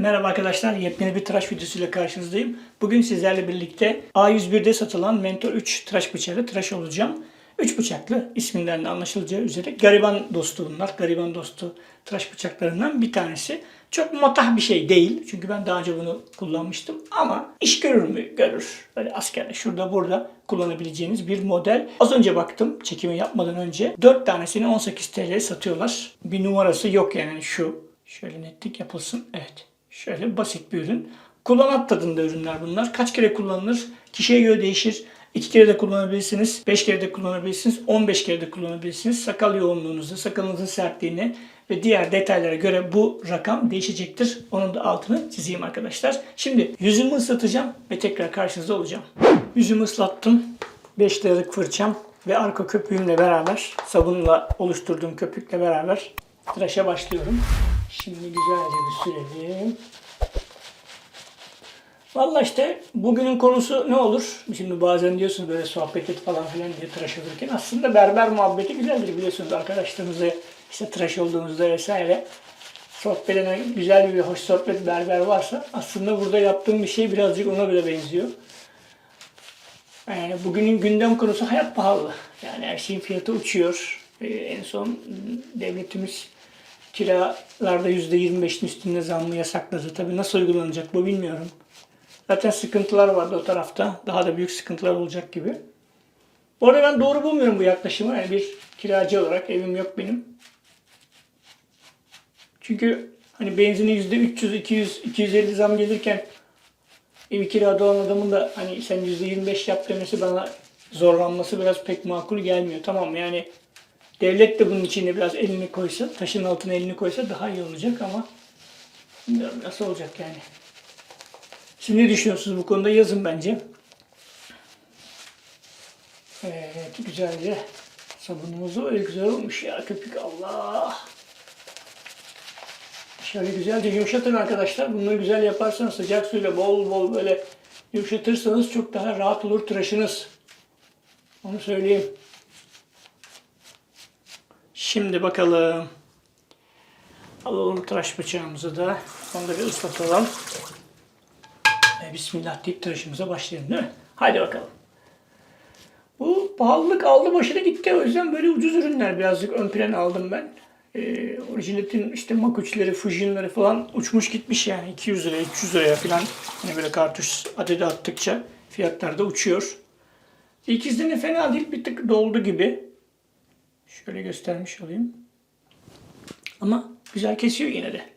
Merhaba arkadaşlar, yepyeni bir tıraş videosuyla karşınızdayım. Bugün sizlerle birlikte A101'de satılan Mentor 3 tıraş bıçağı tıraş olacağım. 3 bıçaklı, isminden de anlaşılacağı üzere gariban dostu bunlar. Gariban dostu tıraş bıçaklarından bir tanesi. Çok matah bir şey değil. Çünkü ben daha önce bunu kullanmıştım. Ama iş görür mü? Görür. Böyle askerde şurada burada kullanabileceğiniz bir model. Az önce baktım çekimi yapmadan önce. 4 tanesini 18 TL satıyorlar. Bir numarası yok yani şu. Şöyle netlik yapılsın. Evet. Şöyle basit bir ürün. Kullanat tadında ürünler bunlar. Kaç kere kullanılır? Kişiye göre değişir. 2 kere de kullanabilirsiniz, 5 kere de kullanabilirsiniz, 15 kere de kullanabilirsiniz. Sakal yoğunluğunuzu, sakalınızın sertliğini ve diğer detaylara göre bu rakam değişecektir. Onun da altını çizeyim arkadaşlar. Şimdi yüzümü ıslatacağım ve tekrar karşınızda olacağım. Yüzümü ıslattım. 5 liralık fırçam ve arka köpüğümle beraber, sabunla oluşturduğum köpükle beraber tıraşa başlıyorum. Şimdi güzelce bir sürelim. Valla işte bugünün konusu ne olur? Şimdi bazen diyorsunuz böyle sohbet et falan filan diye tıraş olurken aslında berber muhabbeti güzeldir biliyorsunuz arkadaşlarınızla işte tıraş olduğunuzda vesaire sohbet eden güzel bir hoş sohbet berber varsa aslında burada yaptığım bir şey birazcık ona bile benziyor. Yani bugünün gündem konusu hayat pahalı. Yani her şeyin fiyatı uçuyor. Ee, en son devletimiz kiralarda %25'in üstünde zammı yasakladı. Tabii nasıl uygulanacak bu bilmiyorum. Zaten sıkıntılar vardı o tarafta. Daha da büyük sıkıntılar olacak gibi. Bu arada ben doğru bulmuyorum bu yaklaşımı. Yani bir kiracı olarak evim yok benim. Çünkü hani benzine %300, 200, 250 zam gelirken evi kirada olan adamın da hani sen %25 yap demesi bana zorlanması biraz pek makul gelmiyor. Tamam yani devlet de bunun içine biraz elini koysa, taşın altına elini koysa daha iyi olacak ama bilmiyorum nasıl olacak yani. Siz ne düşünüyorsunuz bu konuda yazın bence. Evet güzelce sabunumuzu öyle güzel olmuş ya köpük Allah. Şöyle güzelce yumuşatın arkadaşlar. Bunları güzel yaparsanız sıcak suyla bol bol böyle yumuşatırsanız çok daha rahat olur tıraşınız. Onu söyleyeyim. Şimdi bakalım. Alalım tıraş bıçağımızı da. Onu da bir ıslatalım. E, Bismillah deyip tıraşımıza başlayalım değil mi? Haydi bakalım. Bu pahalılık aldı başına gitti. O yüzden böyle ucuz ürünler birazcık ön plan aldım ben. Ee, Originet'in işte Mak 3'leri, Fusion'ları falan uçmuş gitmiş yani. 200 liraya, 300 liraya falan. Hani böyle kartuş adedi attıkça fiyatlar da uçuyor. İkizde de fena değil. Bir tık doldu gibi. Şöyle göstermiş olayım. Ama güzel kesiyor yine de.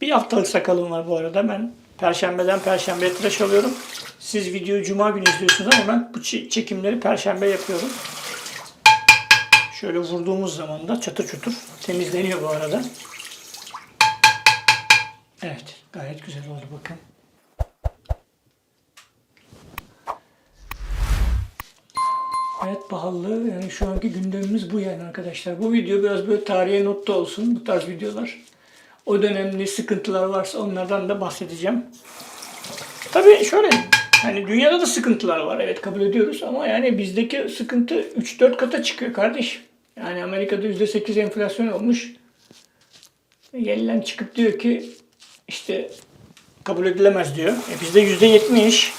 Bir haftalık sakalım var bu arada. Ben Perşembeden Perşembeye tıraş alıyorum. Siz videoyu Cuma günü izliyorsunuz ama ben bu çekimleri Perşembe yapıyorum. Şöyle vurduğumuz zaman da çatır çutur temizleniyor bu arada. Evet gayet güzel oldu bakın. Evet pahalı yani şu anki gündemimiz bu yani arkadaşlar. Bu video biraz böyle tarihe notta olsun bu tarz videolar. O dönemde sıkıntılar varsa onlardan da bahsedeceğim. Tabii şöyle hani dünyada da sıkıntılar var evet kabul ediyoruz ama yani bizdeki sıkıntı 3-4 kata çıkıyor kardeş. Yani Amerika'da %8 enflasyon olmuş. Yenilen çıkıp diyor ki işte kabul edilemez diyor. E bizde %70.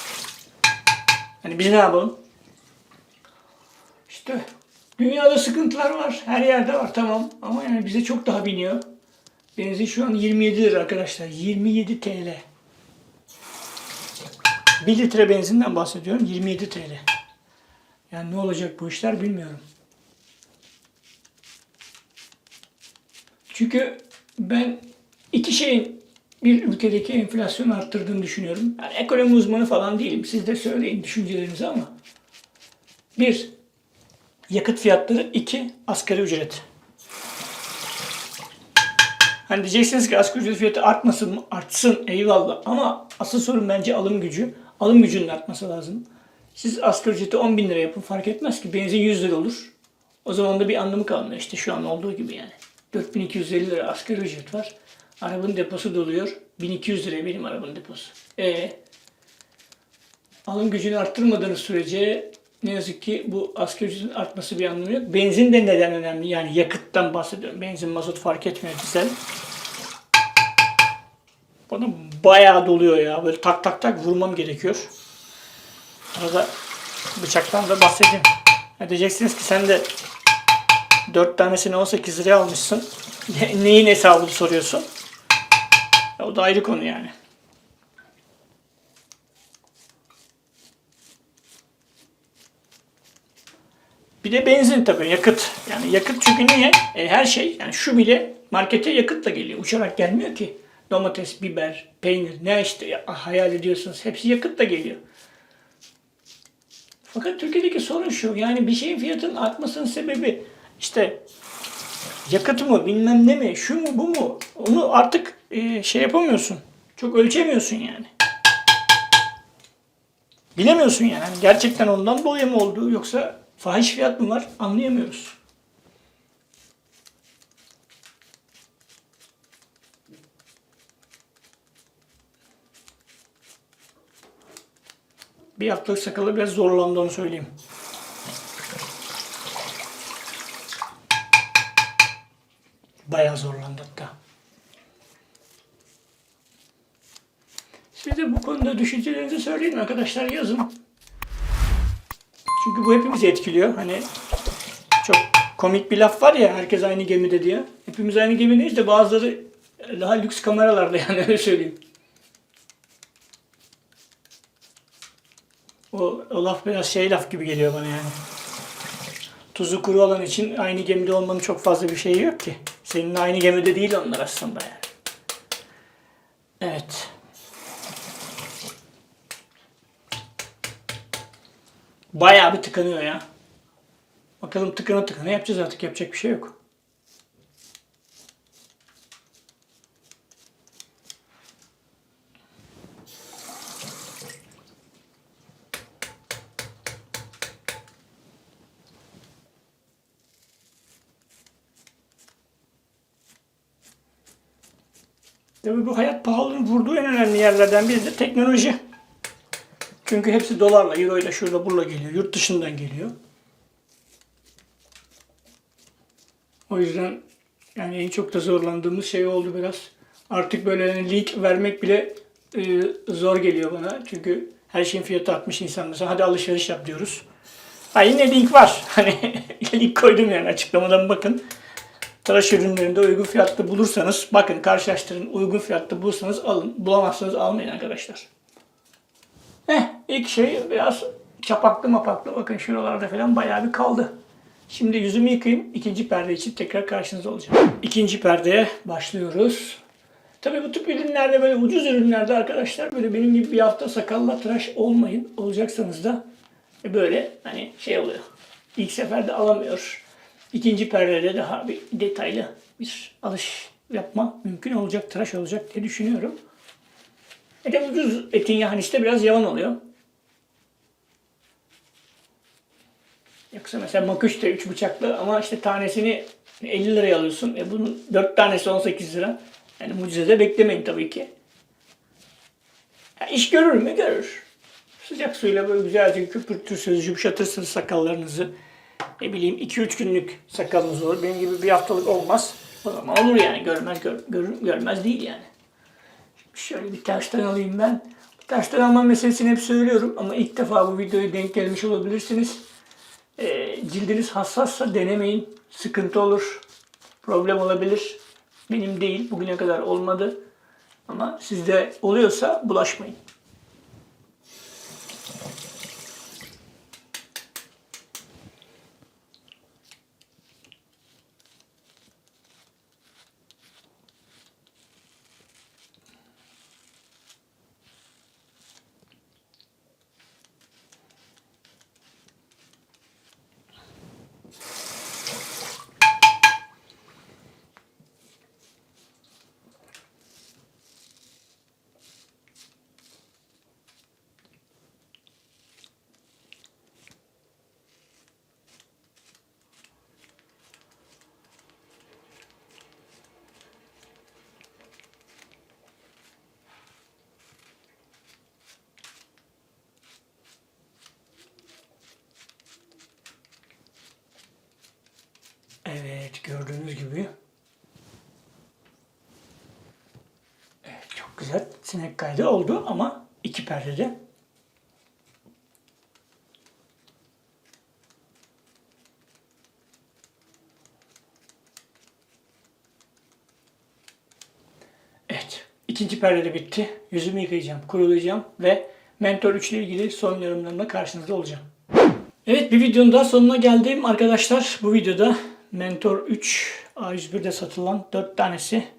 Hani biz ne yapalım? İşte dünyada sıkıntılar var. Her yerde var tamam. Ama yani bize çok daha biniyor. Benzin şu an 27 lira arkadaşlar. 27 TL. 1 litre benzinden bahsediyorum. 27 TL. Yani ne olacak bu işler bilmiyorum. Çünkü ben iki şeyin bir ülkedeki enflasyonu arttırdığını düşünüyorum. Yani ekonomi uzmanı falan değilim. Siz de söyleyin düşüncelerinizi ama. Bir, yakıt fiyatları. iki asgari ücret. Hani diyeceksiniz ki asgari ücret fiyatı artmasın mı? Artsın eyvallah. Ama asıl sorun bence alım gücü. Alım gücünün artması lazım. Siz asgari ücreti 10 bin lira yapın fark etmez ki. Benzin 100 lira olur. O zaman da bir anlamı kalmıyor işte şu an olduğu gibi yani. 4250 lira asgari ücret var. Arabanın deposu doluyor. 1200 liraya benim arabanın deposu. E alım gücünü arttırmadığınız sürece ne yazık ki bu asgari ücretin artması bir anlamı yok. Benzin de neden önemli? Yani yakıttan bahsediyorum. Benzin, mazot fark etmiyor dizel. Bana bayağı doluyor ya. Böyle tak tak tak vurmam gerekiyor. Arada bıçaktan da bahsedeyim. Ya diyeceksiniz ki sen de 4 tanesini 18 liraya almışsın. Ne- neyin hesabını soruyorsun? Ya o da ayrı konu yani. Bir de benzin tabii yakıt. Yani yakıt çünkü niye? E, her şey yani şu bile markete yakıtla geliyor. Uçarak gelmiyor ki. Domates, biber, peynir ne işte ya- hayal ediyorsunuz. Hepsi yakıtla geliyor. Fakat Türkiye'deki sorun şu. Yani bir şeyin fiyatının artmasının sebebi işte yakıt mı bilmem ne mi şu mu bu mu onu artık e, şey yapamıyorsun. Çok ölçemiyorsun yani. Bilemiyorsun yani. Hani Gerçekten ondan dolayı mı oldu yoksa fahiş fiyat mı var anlayamıyoruz. Bir haftalık sakalı biraz zorlandı onu söyleyeyim. Bayağı zorlandı hatta. Siz de bu konuda düşüncelerinizi söyleyin arkadaşlar yazın. Çünkü bu hepimizi etkiliyor. Hani çok komik bir laf var ya herkes aynı gemide diye. Hepimiz aynı gemideyiz de bazıları daha lüks kameralarda yani öyle söyleyeyim. O, o laf biraz şey laf gibi geliyor bana yani. Tuzu kuru olan için aynı gemide olmanın çok fazla bir şeyi yok ki. Seninle aynı gemide değil onlar aslında yani. Evet. Bayağı bir tıkanıyor ya. Bakalım tıkana tıkana yapacağız artık yapacak bir şey yok. Tabii bu hayat pahalılığının vurduğu en önemli yerlerden biri de teknoloji. Çünkü hepsi dolarla, euro ile şurada burla geliyor. Yurt dışından geliyor. O yüzden yani en çok da zorlandığımız şey oldu biraz. Artık böyle hani link vermek bile e, zor geliyor bana. Çünkü her şeyin fiyatı artmış insan mesela hadi alışveriş yap diyoruz. Ha yine link var. Hani link koydum yani açıklamadan bakın. Tıraş ürünlerinde uygun fiyatlı bulursanız bakın karşılaştırın uygun fiyatlı bulursanız alın. Bulamazsanız almayın arkadaşlar. Heh, ilk şey biraz çapaklı mapaklı. Bakın şuralarda falan bayağı bir kaldı. Şimdi yüzümü yıkayayım. İkinci perde için tekrar karşınızda olacağım. İkinci perdeye başlıyoruz. Tabii bu tip ürünlerde böyle ucuz ürünlerde arkadaşlar böyle benim gibi bir hafta sakalla tıraş olmayın. Olacaksanız da böyle hani şey oluyor. İlk seferde alamıyor. İkinci perdede daha bir detaylı bir alış yapma mümkün olacak, tıraş olacak diye düşünüyorum. E de ucuz etin yahnisi de biraz yavan oluyor. Yoksa mesela makuş da 3 bıçaklı ama işte tanesini 50 liraya alıyorsun. E bunun 4 tanesi 18 lira. Yani mucize beklemeyin tabii ki. Ya iş görür mü? Görür. Sıcak suyla böyle güzelce köpürtürsünüz, yumuşatırsınız sakallarınızı. Ne bileyim 2-3 günlük sakalınız olur. Benim gibi bir haftalık olmaz. O zaman olur yani. Görmez, gör, görür- görmez değil yani. Şöyle bir tersten alayım ben. Tersten alma meselesini hep söylüyorum ama ilk defa bu videoya denk gelmiş olabilirsiniz. Ee, cildiniz hassassa denemeyin. Sıkıntı olur. Problem olabilir. Benim değil. Bugüne kadar olmadı. Ama sizde oluyorsa bulaşmayın. Evet gördüğünüz gibi. Evet çok güzel sinek kaydı oldu ama iki perdede. Evet. ikinci perde de bitti. Yüzümü yıkayacağım, kurulayacağım ve Mentor 3 ile ilgili son yorumlarımla karşınızda olacağım. Evet bir videonun daha sonuna geldim arkadaşlar. Bu videoda Mentor 3 A101'de satılan 4 tanesi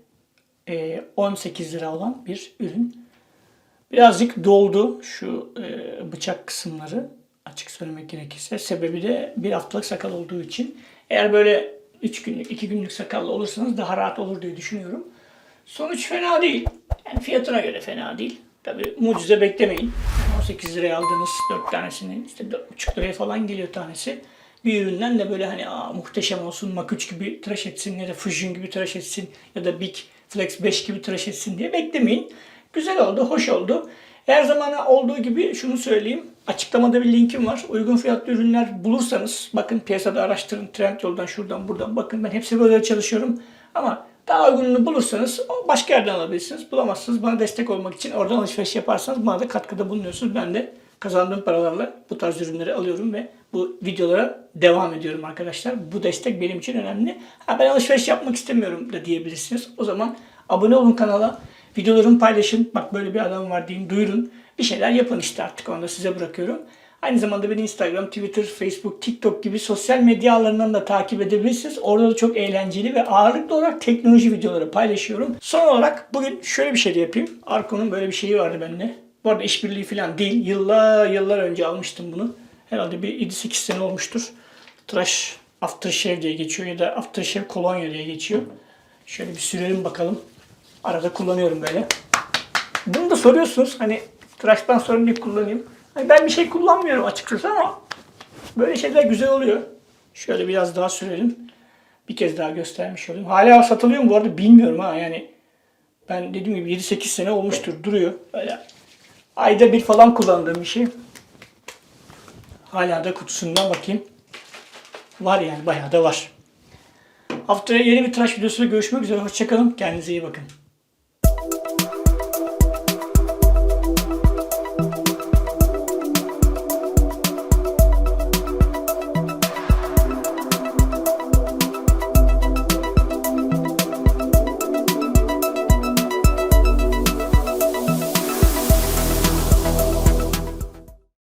18 lira olan bir ürün. Birazcık doldu şu e, bıçak kısımları açık söylemek gerekirse. Sebebi de bir haftalık sakal olduğu için. Eğer böyle 3 günlük, 2 günlük sakallı olursanız daha rahat olur diye düşünüyorum. Sonuç fena değil. Yani fiyatına göre fena değil. Tabi mucize beklemeyin. 18 liraya aldığınız 4 tanesinin işte 4,5 liraya falan geliyor tanesi. Bir üründen de böyle hani Aa, muhteşem olsun, 3 gibi tıraş etsin ya da Fusion gibi tıraş etsin ya da Big Flex 5 gibi tıraş etsin diye beklemeyin. Güzel oldu, hoş oldu. Her zaman olduğu gibi şunu söyleyeyim. Açıklamada bir linkim var. Uygun fiyatlı ürünler bulursanız bakın piyasada araştırın. Trendyol'dan şuradan buradan bakın. Ben hepsi böyle çalışıyorum. Ama daha uygununu bulursanız başka yerden alabilirsiniz. Bulamazsınız. Bana destek olmak için oradan alışveriş yaparsanız bana da katkıda bulunuyorsunuz. Ben de kazandığım paralarla bu tarz ürünleri alıyorum ve bu videolara devam ediyorum arkadaşlar. Bu destek benim için önemli. Ha ben alışveriş yapmak istemiyorum da diyebilirsiniz. O zaman abone olun kanala. Videolarımı paylaşın. Bak böyle bir adam var deyin, duyurun. Bir şeyler yapın işte artık onu da size bırakıyorum. Aynı zamanda beni Instagram, Twitter, Facebook, TikTok gibi sosyal medya ağlarından da takip edebilirsiniz. Orada da çok eğlenceli ve ağırlıklı olarak teknoloji videoları paylaşıyorum. Son olarak bugün şöyle bir şey yapayım. Arko'nun böyle bir şeyi vardı bende. Bu arada işbirliği falan değil. Yıllar yıllar önce almıştım bunu. Herhalde bir 7-8 sene olmuştur. Tıraş Aftershave diye geçiyor ya da Aftershave kolonya diye geçiyor. Şöyle bir sürelim bakalım. Arada kullanıyorum böyle. Bunu da soruyorsunuz hani tıraştan sonra ne kullanayım? Hani ben bir şey kullanmıyorum açıkçası ama böyle şeyler güzel oluyor. Şöyle biraz daha sürelim. Bir kez daha göstermiş olayım. Hala satılıyor mu bu arada bilmiyorum ha yani. Ben dediğim gibi 7-8 sene olmuştur duruyor. Böyle ayda bir falan kullandığım bir şey. Hala da kutusundan bakayım. Var yani bayağı da var. Haftaya yeni bir tıraş videosuyla görüşmek üzere. Hoşçakalın. Kendinize iyi bakın.